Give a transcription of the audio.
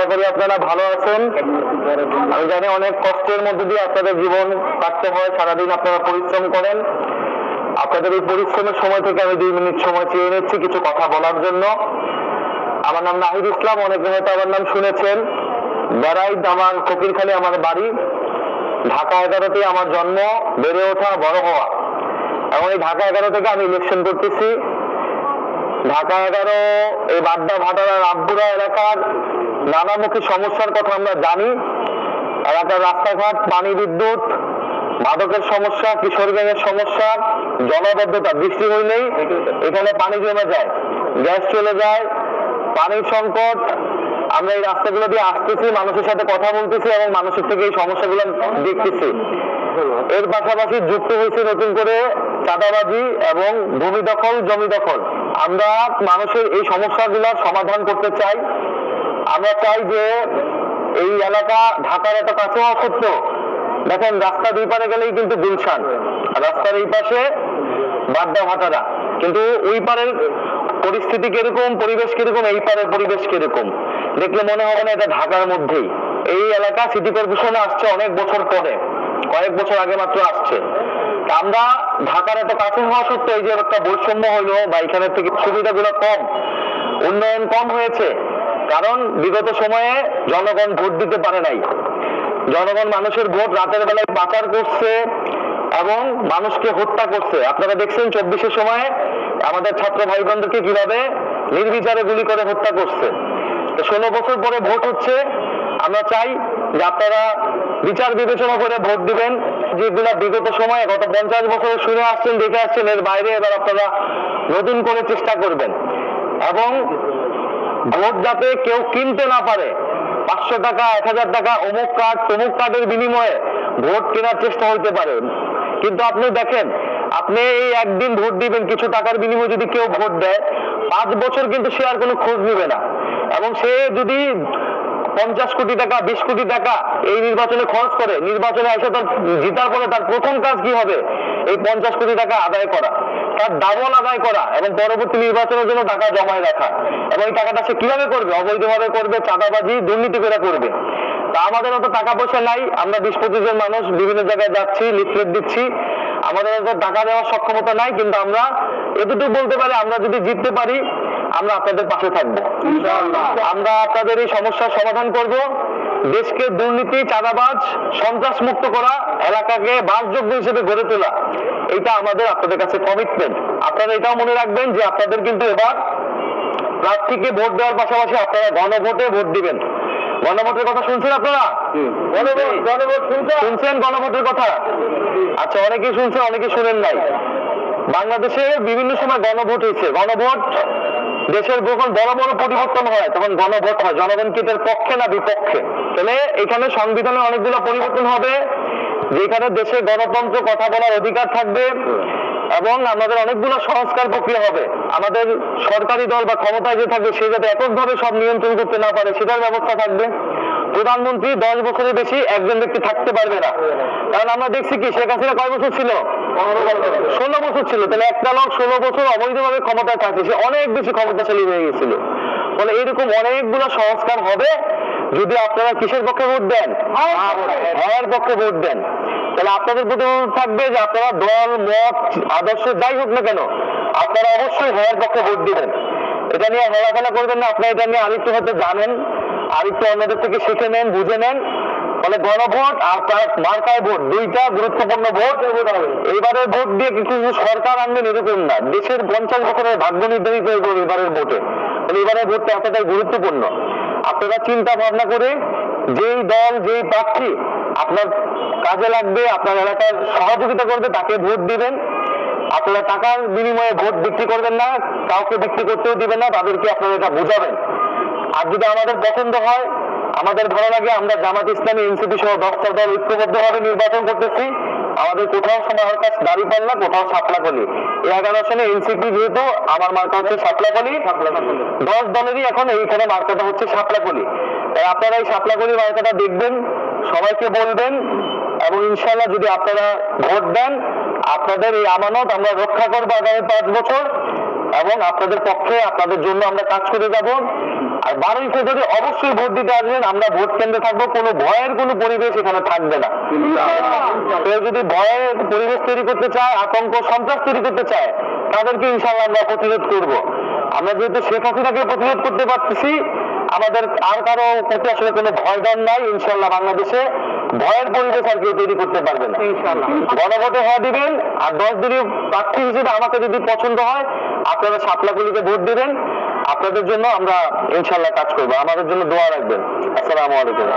আশা করি আপনারা ভালো আছেন। আমি জানি অনেক কষ্টের মধ্যে দিয়ে আপনাদের জীবন কাটতে হয়, সারাদিন আপনারা পরিশ্রম করেন। আপনাদের এই পরিশ্রমের সময় থেকে আমি দুই মিনিট সময় চেয়ে নিচ্ছি কিছু কথা বলার জন্য। আমার নাম নাহিদ ইসলাম, অনেকে হয়তো আমার নাম শুনেছেন। বেড়াই দামান ফকিরখালী আমার বাড়ি। ঢাকা এগারোতে আমার জন্ম, বেড়ে ওঠা, বড় হওয়া। এবং এই ঢাকা এগারো থেকে আমি ইলেকশন করতেছি। ঢাকা এগারো, এই বাড্ডা ভাটারা রামপুরা এলাকার নানামুখী সমস্যার কথা আমরা জানি। এলাকার রাস্তাঘাট, পানি বিদ্যুৎ, মাদকের সমস্যা, কিশোর গ্যাংয়ের সমস্যা, জলবদ্ধতা, বৃষ্টি হইলেই এখানে পানি জমে যায়, গ্যাস চলে যায়, পানির সংকট। আমরা এই রাস্তাগুলো দিয়ে আসতেছি, মানুষের সাথে কথা বলতেছি এবং মানুষের থেকে এই সমস্যাগুলো দেখতেছি। এর পাশাপাশি যুক্ত হয়েছে নতুন করে চাঁদাবাজি এবং ভূমি দখল, জমি দখল। আমরা মানুষের এই সমস্যাগুলোর সমাধান করতে চাই। আমরা চাই যে এই এলাকা ঢাকার এত কাছে হওয়া সত্ত্বেও দেখেন রাস্তা দুই পারে গেলেই কিন্তু গুলশান, রাস্তার এই পাশে বাড্ডা ভাটারা কিন্তু ওই পারের পরিস্থিতি কীরকম, পরিবেশ কীরকম, এই পারের পরিবেশ কীরকম? দেখলে মনে হবে না এটা ঢাকার মধ্যেই। এই এলাকা সিটি কর্পোরেশনে আসছে অনেক বছর পরে। কয়েক বছর আগে মাত্র আসছে। আমরা ঢাকার এত কাছে হওয়া সত্ত্বেও এই যে একটা বৈষম্য হইল বা এখানের থেকে সুবিধাগুলো কম, উন্নয়ন কম হয়েছে। কারণ বিগত সময়ে জনগণ ভোট দিতে পারে নাই। জনগণ মানুষের ভোট রাতের বেলায় পাচার করছে এবং মানুষকে হত্যা করছে। আপনারা দেখছেন চব্বিশের সময়ে আমাদের ছাত্র ভাই বোনদেরকে কীভাবে নির্বিচারে গুলি করে হত্যা করছে। ষোলো বছর পরে ভোট হচ্ছে আমরা চাই যে আপনারা বিচার বিবেচনা করে ভোট দিবেন। যেগুলা বিগত সময়ে গত পঞ্চাশ বছর শুনে আসছেন, দেখে আসছেন, এর বাইরে এবার আপনারা নতুন করে চেষ্টা করবেন। এবং ভোট যাতে কেউ কিনতে না পারে, পাঁচশো টাকা, এক হাজার টাকা, অমুক কার্ড, তমুক কার্ডের বিনিময়ে ভোট কেনার চেষ্টা হইতে পারে। কিন্তু আপনি দেখেন, আপনি এই একদিন ভোট দিবেন, কিছু টাকার বিনিময়ে যদি কেউ ভোট দেয়, পাঁচ বছর কিন্তু সে আর কোনো খোঁজ নিবে না। এবং সে যদি পঞ্চাশ কোটি টাকা, বিশ কোটি টাকা এই নির্বাচনে খরচ করে। নির্বাচনে এসে তার জিতার পরে তার প্রথম কাজ কি হবে? এই পঞ্চাশ কোটি টাকা আদায় করা। তার ডাবল আদায় করা এবং পরবর্তী নির্বাচনের জন্য টাকা জমায় রাখা। এবং এই টাকাটা সে কীভাবে করবে? অবৈধভাবে করবে, চাঁদাবাজি, দুর্নীতি করে করবে। তা আমাদের অত টাকা পয়সা নাই। আমরা বিশ পঁচিশ জন মানুষ বিভিন্ন জায়গায় যাচ্ছি, লিফলেট দিচ্ছি। আমাদের টাকা দেওয়ার সক্ষমতা নাই, কিন্তু আমরা এতটুকু বলতে পারি, আমরা যদি জিততে পারি আমরা আপনাদের পাশে থাকব। আমরা আপনাদের এই সমস্যার সমাধান করব। দেশকে দুর্নীতি চাঁদাবাজ সন্ত্রাস মুক্ত করা এলাকাকে বাসযোগ্য হিসেবে গড়ে তোলা। এটা আমাদের আপনাদের কাছে কমিটমেন্ট আপনারা এটাও মনে রাখবেন যে আপনাদের কিন্তু এবার প্রার্থীকে ভোট দেওয়ার পাশাপাশি আপনারা গণভোটে ভোট দিবেন। গণভোটের কথা শুনছেন আপনারা? শুনছেন? শুনছেন গণভোটের কথা? আচ্ছা অনেকেই শুনছেন অনেকে শুনেন নাই। বাংলাদেশে বিভিন্ন সময় গণভোট হয়েছে। গণভোট দেশের যখন বড় বড় পরিবর্তন হয়, তখন গণভোট হয় জনগণ কি পক্ষে না বিপক্ষে? তাহলে এখানে সংবিধানে অনেকগুলো পরিবর্তন হবে, যেখানে দেশে গণতন্ত্র, কথা বলার অধিকার থাকবে এবং আমাদের অনেকগুলো সংস্কার প্রক্রিয়া হবে। আমাদের সরকারি দল বা ক্ষমতায় যে থাকবে, সে যাতে এককভাবে সব নিয়ন্ত্রণ করতে না পারে, সেটার ব্যবস্থা থাকবে। প্রধানমন্ত্রী দশ বছরের বেশি একজন ব্যক্তি থাকতে পারবে না। কারণ আমরা দেখছি কি, শেখ হাসিনা কয় বছর ছিল? ষোলো বছর ছিল। তাহলে একটা লোক ষোলো বছর অবৈধভাবে ক্ষমতায় থাকছে, সে অনেক বেশি ক্ষমতাশালী হয়ে গেছিল। ফলে এরকম অনেকগুলো সংস্কার হবে যদি আপনারা কিসের পক্ষে ভোট দেন? হ্যাঁ পক্ষে ভোট দেন। তাহলে আপনাদের প্রতি থাকবে যে আপনারা দল, মত, আদর্শ যাই হোক না কেন, আপনারা অবশ্যই হ্যাঁ পক্ষে ভোট দিবেন। এটা নিয়ে হেলাফেলা করবেন না, আপনারা এটা নিয়ে আরেকটু হয়তো জানেন, আরেকটু অন্যদের থেকে শিখে নেন, বুঝে নেন। ফলে গণভোট আর তার মার্কায় ভোট, দুইটা গুরুত্বপূর্ণ ভোট। এবারে ভোট দিয়ে কিছু সরকার আনবেন এরকম না। দেশের পঞ্চাশ বছরের ভাগ্য নির্ধারিত এবারের ভোটে। এবারের ভোটটা এতটাই গুরুত্বপূর্ণ। আপনারা চিন্তা ভাবনা করে যেই দল, যেই প্রার্থী আপনার কাজে লাগবে, আপনার এলাকার সহযোগিতা করবে, তাকে ভোট দিবেন। আপনারা টাকার বিনিময়ে ভোট বিক্রি করবেন না, কাউকে বিক্রি করতেও দিবেন না, তাদেরকে আপনারা এটা বোঝাবেন। আর যদি আমাদের পছন্দ হয় আমাদের লাগে আমরা জামাত ইসলামী, এনসিপি সহ দশটা দল ঐক্যবদ্ধভাবে নির্বাচন করতেছি। আমাদের কোথাও সময় কাজ দাড়ি পাল্লা কোথাও সাপলাকলি এই এগারো আসনে এনসিপি যেহেতু, আমার মার্কা হচ্ছে সাপলাকলি দশ দলেরই এখন এইখানে মার্কাটা হচ্ছে সাপলাকলি তাই আপনারা এই সাপলাকলি মার্কাটা দেখবেন, সবাইকে বলবেন, এবং ইনশাল্লাহ যদি আপনারা ভোট দেন, আপনাদের এই আমানত আমরা রক্ষা করব আগামী পাঁচ বছর। এবং আপনাদের পক্ষে আপনাদের জন্য আমরা কাজ করে যাব। আর বারোই ফেব্রুয়ারি অবশ্যই ভোট দিতে আসবেন। আমরা ভোট কেন্দ্রে থাকব। কোনো ভয়ের কোনো পরিবেশ এখানে থাকবে না। কেউ যদি ভয়ের পরিবেশ তৈরি করতে চায়, আতঙ্ক, সন্ত্রাস তৈরি করতে চায়, তাদেরকে ইনশাল্লাহ আমরা প্রতিরোধ করব। আমরা যেহেতু শেখ হাসিনাকে প্রতিরোধ করতে পারতেছি আমাদের আর কারও প্রতি আসলে কোনো ভয় ডর নাই ইনশাল্লাহ বাংলাদেশে ভয়ের পরিবেশ আর কেউ তৈরি করতে পারবে না। গণভোটে হওয়া দিবেন আর দশ দিনের প্রার্থী হিসেবে আমাকে যদি পছন্দ হয় আপনারা সাপলাগুলিকে ভোট দিবেন। আপনাদের জন্য আমরা ইনশাল্লাহ কাজ করব। আমাদের জন্য দোয়া রাখবেন। আসসালামু আলাইকুম।